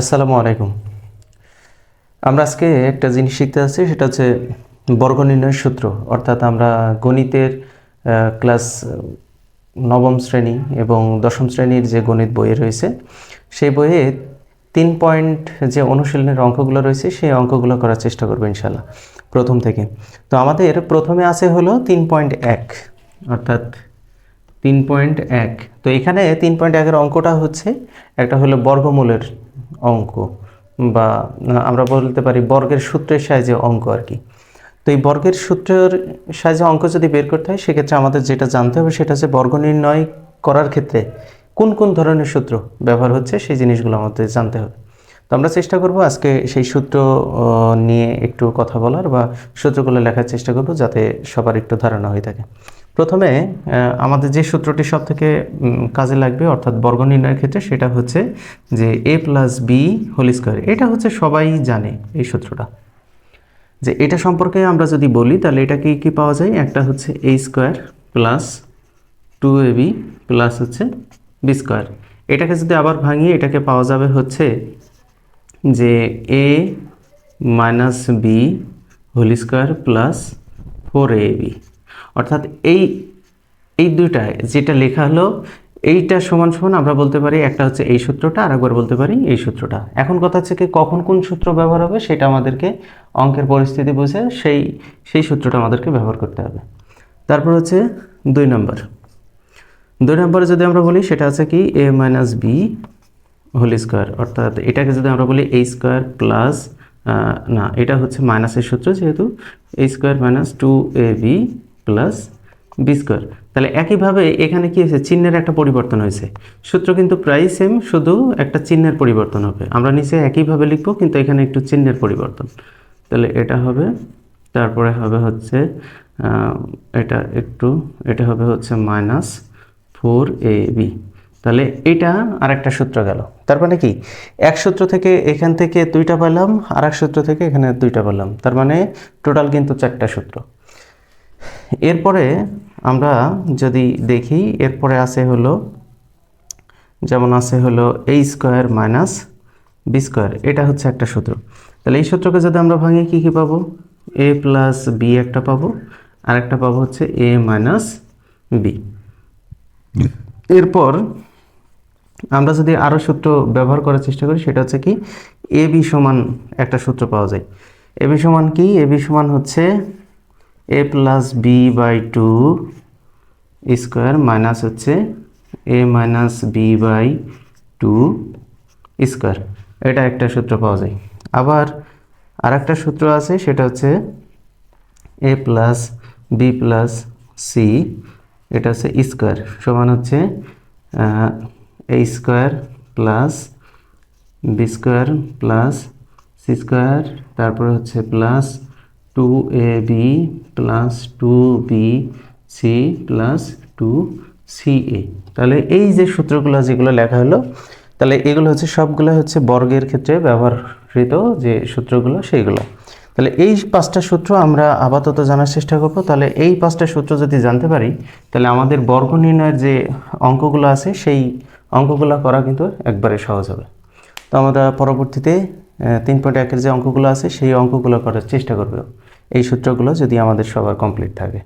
আসসালামু আলাইকুম। আমরা আজকে একটা জিনিস শিখতে যাচ্ছি, সেটা হচ্ছে বর্গ নির্ণয়ের সূত্র। অর্থাৎ আমরা গণিতের ক্লাস নবম শ্রেণি এবং দশম শ্রেণির যে গণিত বইয়ে রয়েছে, সেই বইয়ে তিন পয়েন্ট যে অনুশীলনের অঙ্কগুলো রয়েছে, সেই অঙ্কগুলো করার চেষ্টা করব ইনশাল্লাহ প্রথম থেকে। তো আমাদের প্রথমে আছে হলো তিন পয়েন্ট এক, অর্থাৎ তিন পয়েন্ট এক। তো এখানে তিন পয়েন্ট একের অঙ্কটা হচ্ছে, একটা হলো বর্গমূলের অঙ্ক বা আমরা বলতে পারি বর্গের সূত্রের সাহায্যে অঙ্ক আর কি। তো এই বর্গের সূত্রের সাহায্যে অঙ্ক যদি বের করতে হয়, সেক্ষেত্রে আমাদের যেটা জানতে হবে সেটা হচ্ছে বর্গ নির্ণয় করার ক্ষেত্রে কোন কোন ধরনের সূত্র ব্যবহার হচ্ছে, সেই জিনিসগুলো আমাদের জানতে হবে। তো আমরা চেষ্টা করব আজকে সেই সূত্র নিয়ে একটু কথা বলার বা সূত্রগুলো লেখার চেষ্টা করব যাতে সবার একটু ধারণা হয়ে থাকে। প্রথমে আমাদের যে সূত্রটি সব থেকে কাজে লাগবে, অর্থাৎ বর্গ নির্ণয়ের ক্ষেত্রে, সেটা হচ্ছে যে A plus B whole square এটা হচ্ছে সবাই জানে এই সূত্রটা। যে এটা সম্পর্কে আমরা যদি বলি, তাহলে এটা কি কি পাওয়া যায়? একটা হচ্ছে A square plus two A B plus হচ্ছে বি স্কোয়ার এটাকে যদি আবার ভাঙিয়ে, এটাকে পাওয়া যাবে হচ্ছে যে A minus B whole square plus four A B অর্থাৎ এই এই দুইটায় যেটা লেখা হলো, এইটা সমান সমান আমরা বলতে পারি, একটা হচ্ছে এই সূত্রটা, আর একবার বলতে পারি এই সূত্রটা। এখন কথা হচ্ছে কি, কখন কোন সূত্র ব্যবহার হবে সেটা আমাদেরকে অঙ্কের পরিস্থিতি বুঝে সেই সেই সূত্রটা আমাদেরকে ব্যবহার করতে হবে। তারপর হচ্ছে দুই নম্বর। দুই নম্বরে যদি আমরা বলি, সেটা আছে কি A minus B whole square অর্থাৎ এটাকে যদি আমরা বলি এ স্কোয়ার প্লাস না, এটা হচ্ছে মাইনাসের সূত্র, যেহেতু A square minus two A B plus B square তাহলে একইভাবে এখানে কি হয়েছে? চিহ্নের একটা পরিবর্তন হয়েছে। সূত্র কিন্তু প্রায় সেম শুধু একটা চিহ্নের পরিবর্তন হবে। আমরা নিচে একইভাবে লিখব, কিন্তু এখানে একটু চিহ্নের পরিবর্তন। তাহলে এটা হবে, তারপরে হবে হচ্ছে এটা একটু, এটা হবে হচ্ছে মাইনাস ফোর এ বি তাহলে এটা আর একটা সূত্র গেল। তার মানে কি? এক সূত্র থেকে এখান থেকে দুইটা পেলাম আর এক সূত্র থেকে এখানে দুইটা পেলাম তার মানে টোটাল কিন্তু চারটা সূত্র। এরপরে আমরা যদি দেখি, এরপরে আছে হলো, যেমন আছে হলো A square minus B square এটা হচ্ছে একটা সূত্র। তাহলে এই সূত্রকে যদি আমরা ভাঙি, কী কী পাবো? এ প্লাস বি একটা পাবো, আর একটা পাবো হচ্ছে এ মাইনাস বি এরপর আমরা যদি আরও সূত্র ব্যবহার করার চেষ্টা করি, সেটা হচ্ছে কি এ বি সমান একটা সূত্র পাওয়া যায়। এ বি সমান কি? এ বি সমান হচ্ছে A plus B by two square minus হচ্ছে A minus B by two square এটা একটা সূত্র পাওয়া যায়। আবার আর একটা সূত্র আছে, সেটা হচ্ছে A plus B plus C এটা হচ্ছে স্কোয়ার সমান হচ্ছে A square plus B square plus C square তারপরে হচ্ছে plus two A B plus two B C plus two C A তাহলে এই যে সূত্রগুলো যেগুলো লেখা হলো, তাহলে এগুলো হচ্ছে সবগুলো হচ্ছে বর্গের ক্ষেত্রে ব্যবহৃত যে সূত্রগুলো, সেইগুলো। তাহলে এই পাঁচটা সূত্র আমরা আপাতত জানার চেষ্টা করব। তাহলে এই পাঁচটা সূত্র যদি জানতে পারি, তাহলে আমাদের বর্গ নির্ণয়ের যে অঙ্কগুলো আছে, সেই অঙ্কগুলো করা কিন্তু একবারে সহজ হবে। তো আমরা পরবর্তীতে তিন পয়েন্ট একের যে অঙ্কগুলো আছে, সেই অঙ্কগুলো করার চেষ্টা করব। এই সূত্রগুলো যদি আমাদের সবার কমপ্লিট থাকে।